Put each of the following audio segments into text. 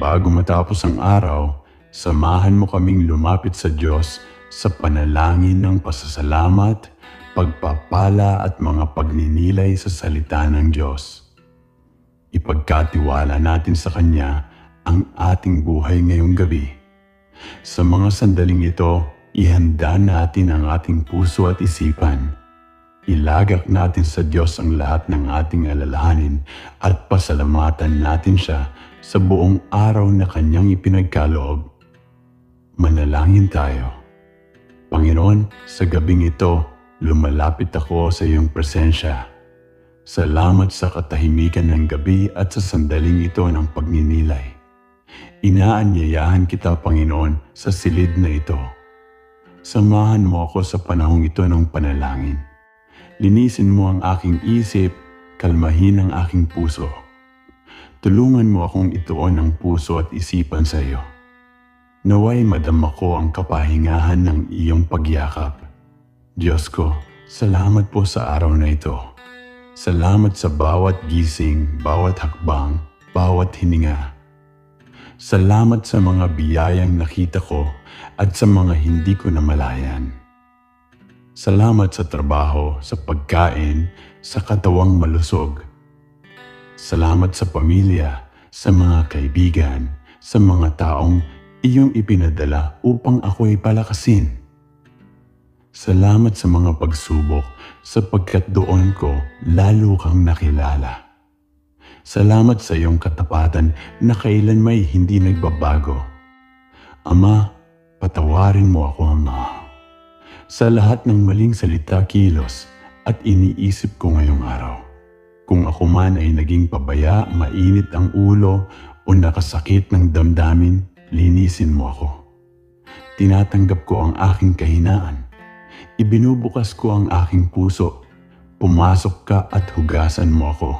bago matapos ang araw, samahan mo kaming lumapit sa Diyos sa panalangin ng pasasalamat, pagpapala at mga pagninilay sa salita ng Diyos. Ipagkatiwala natin sa Kanya ang ating buhay ngayong gabi. Sa mga sandaling ito, ihanda natin ang ating puso at isipan. Ilagak natin sa Diyos ang lahat ng ating alalahanin at pasalamatan natin siya sa buong araw na Kanyang ipinagkaloob. Manalangin tayo. Panginoon, sa gabing ito, lumalapit ako sa iyong presensya. Salamat sa katahimikan ng gabi at sa sandaling ito ng pagninilay. Inaanyayahan kita, Panginoon, sa silid na ito. Samahan mo ako sa panahong ito ng panalangin. Linisin mo ang aking isip, kalmahin ang aking puso. Tulungan mo akong ituon ang puso at isipan sa iyo. Naway madama ko ang kapahingahan ng iyong pagyakap. Diyos ko, salamat po sa araw na ito. Salamat sa bawat gising, bawat hakbang, bawat hininga. Salamat sa mga biyayang nakita ko at sa mga hindi ko namalayan. Salamat sa trabaho, sa pagkain, sa katawang malusog. Salamat sa pamilya, sa mga kaibigan, sa mga taong iyong ipinadala upang ako'y palakasin. Salamat sa mga pagsubok sapagkat doon ko lalo kang nakilala. Salamat sa iyong katapatan na kailan may hindi nagbabago. Ama, patawarin mo ako, Ama. Sa lahat ng maling salita kilos at iniisip ko ngayong araw. Kung ako man ay naging pabaya, mainit ang ulo o nakasakit ng damdamin, linisin mo ako. Tinatanggap ko ang aking kahinaan. Ibinubukas ko ang aking puso. Pumasok ka at hugasan mo ako.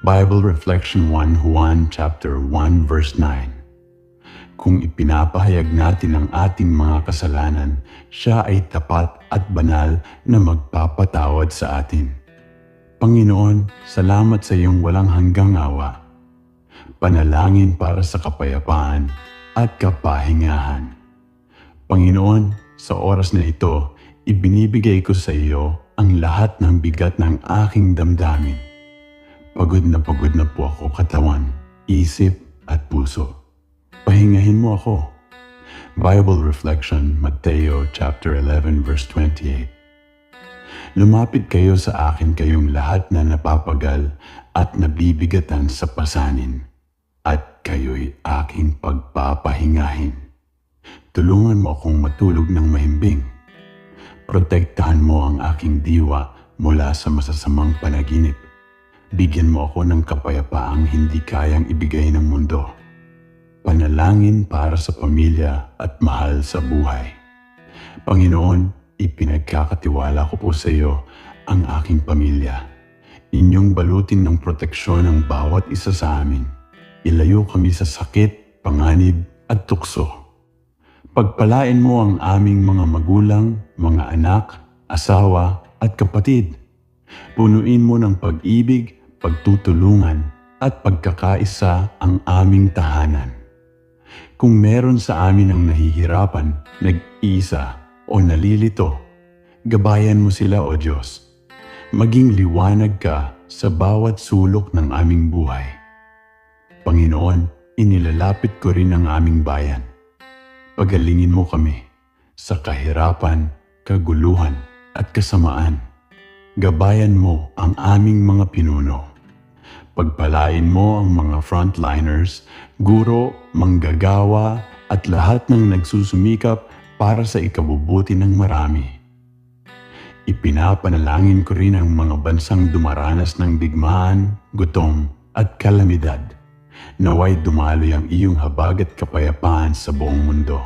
Bible Reflection 1 Juan chapter 1 verse 9 Kung ipinapahayag natin ang ating mga kasalanan, siya ay tapat at banal na magpapatawad sa atin. Panginoon, salamat sa iyong walang hanggang awa. Panalangin para sa kapayapaan at kapahingahan. Panginoon, sa oras na ito, ibinibigay ko sa iyo ang lahat ng bigat ng aking damdamin. Pagod na pagod na po ako katawan, isip at puso. Pahingahin mo ako. Bible Reflection, Mateo chapter 11 verse 28. Lumapit kayo sa akin kayong lahat na napapagal at nabibigatan sa pasanin, at kayo'y aking pagpapahingahin. Tulungan mo akong matulog ng mahimbing. Protektahan mo ang aking diwa mula sa masasamang panaginip. Bigyan mo ako ng kapayapaang hindi kayang ibigay ng mundo. Panalangin para sa pamilya at mahal sa buhay. Panginoon, ipinagkakatiwala ko po sa iyo ang aking pamilya. Inyong balutin ng proteksyon ang bawat isa sa amin. Ilayo kami sa sakit, panganib at tukso. Pagpalain mo ang aming mga magulang, mga anak, asawa at kapatid. Punuin mo ng pag-ibig, pagtutulungan at pagkakaisa ang aming tahanan. Kung meron sa amin ang nahihirapan, nag-isa o nalilito, gabayan mo sila o Diyos. Maging liwanag ka sa bawat sulok ng aming buhay. Panginoon, inilalapit ko rin ang aming bayan. Pagalingin mo kami sa kahirapan, kaguluhan at kasamaan. Gabayan mo ang aming mga pinuno. Pagpalain mo ang mga frontliners, guro, manggagawa at lahat ng nagsusumikap para sa ikabubuti ng marami. Ipinapanalangin ko rin ang mga bansang dumaranas ng digmaan, gutom at kalamidad. Naway dumaloy ang iyong habag at kapayapaan sa buong mundo.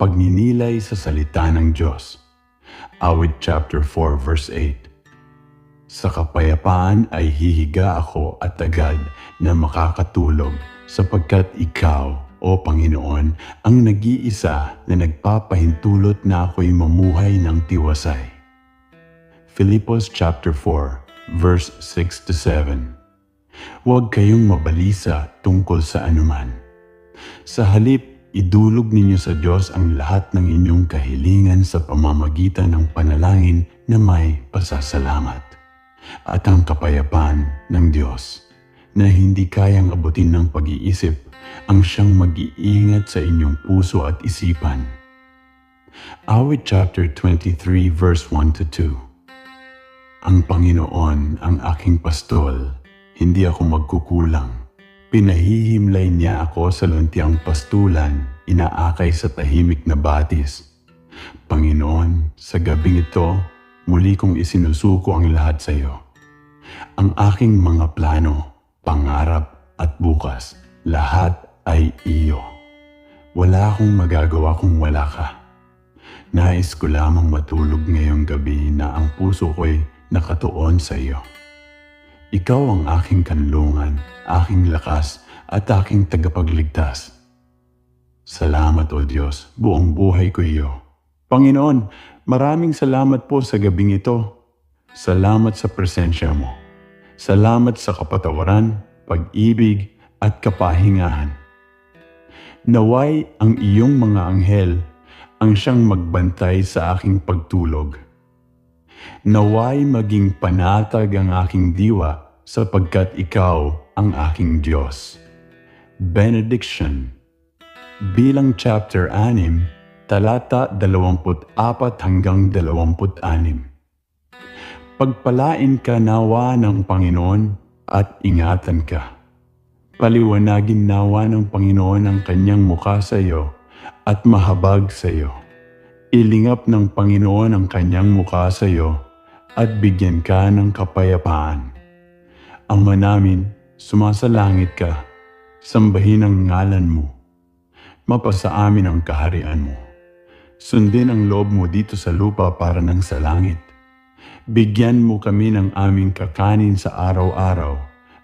Pagninilay sa salita ng Diyos. Awit chapter 4 verse 8 Sa kapayapaan ay hihiga ako at agad na makakatulog sapagkat ikaw, o Panginoon, ang nag-iisa na nagpapahintulot na ako'y mamuhay ng tiwasay. Filipos chapter 4 verse 6 to 7 Huwag kayong mabalisa tungkol sa anuman. Sa halip, idulog ninyo sa Diyos ang lahat ng inyong kahilingan sa pamamagitan ng panalangin na may pasasalamat. At ang kapayapaan ng Diyos na hindi kayang abutin ng pag-iisip ang siyang mag-iingat sa inyong puso at isipan. Awit chapter 23 verse 1 to 2 Ang Panginoon ang aking pastol, hindi ako magkukulang. Pinahihimlay niya ako sa luntiang pastulan, inaakay sa tahimik na batis. Panginoon, sa gabing ito, muli kong isinusuko ang lahat sa iyo. Ang aking mga plano, pangarap at bukas, lahat ay iyo. Wala akong magagawa kung wala ka. Nais ko lamang matulog ngayong gabi na ang puso ko'y nakatuon sa iyo. Ikaw ang aking kanlungan, aking lakas at aking tagapagligtas. Salamat o Diyos, buong buhay ko iyo. Panginoon, maraming salamat po sa gabing ito. Salamat sa presensya mo. Salamat sa kapatawaran, pag-ibig at kapahingahan. Naway ang iyong mga anghel ang siyang magbantay sa aking pagtulog. Naway maging panatag ang aking diwa sapagkat ikaw ang aking Diyos. Benediction Bilang chapter 6, talata 24 hanggang 26. Pagpalain ka nawa ng Panginoon at ingatan ka. Paliwanagin nawa ng Panginoon ang kanyang mukha sa iyo at mahabag sa iyo. Ilingap ng Panginoon ang kanyang mukha sa iyo at bigyan ka ng kapayapaan. Ama namin, sumasalangit ka, sambahin ang ngalan mo. Mapasa amin ang kaharian mo. Sundin ang loob mo dito sa lupa para ng sa langit. Bigyan mo kami ng aming kakanin sa araw-araw